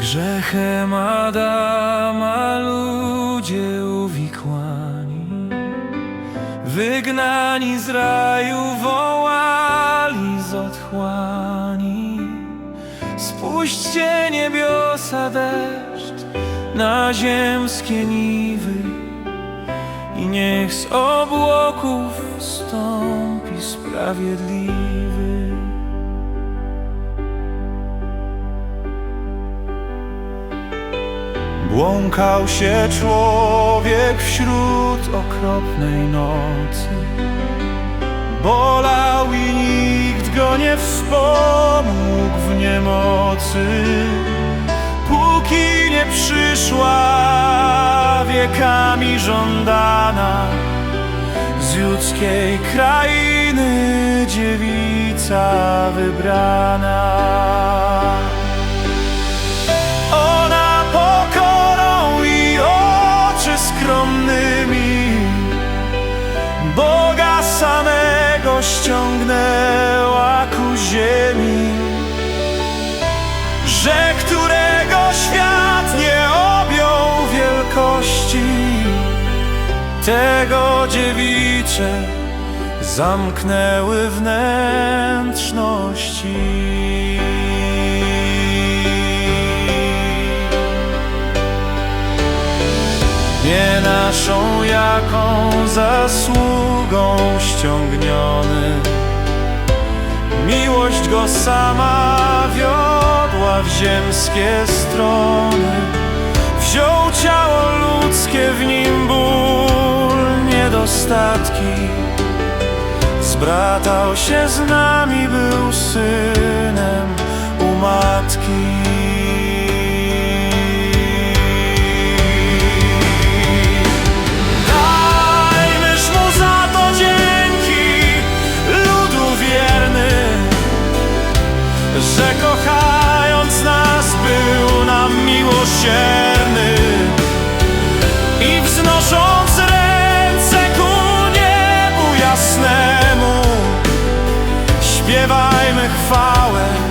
Grzechem Adama ludzie uwikłani, wygnani z raju wołali z otchłani. Spuśćcie niebiosa deszcz na ziemskie niwy i niech z obłoków stąpi sprawiedliwy. Błąkał się człowiek wśród okropnej nocy. Bolał i nikt go nie wspomógł w niemocy. Póki nie przyszła wiekami żądana Z ludzkiej krainy dziewica wybrana ziemi Że którego świat nie objął wielkości Tego dziewicze zamknęły wnętrzności. Nie naszą jaką zasługą ściągniony Miłość go sama wiodła w ziemskie strony. Wziął ciało ludzkie, w nim ból, niedostatki. Zbratał się z nami, był synem far away.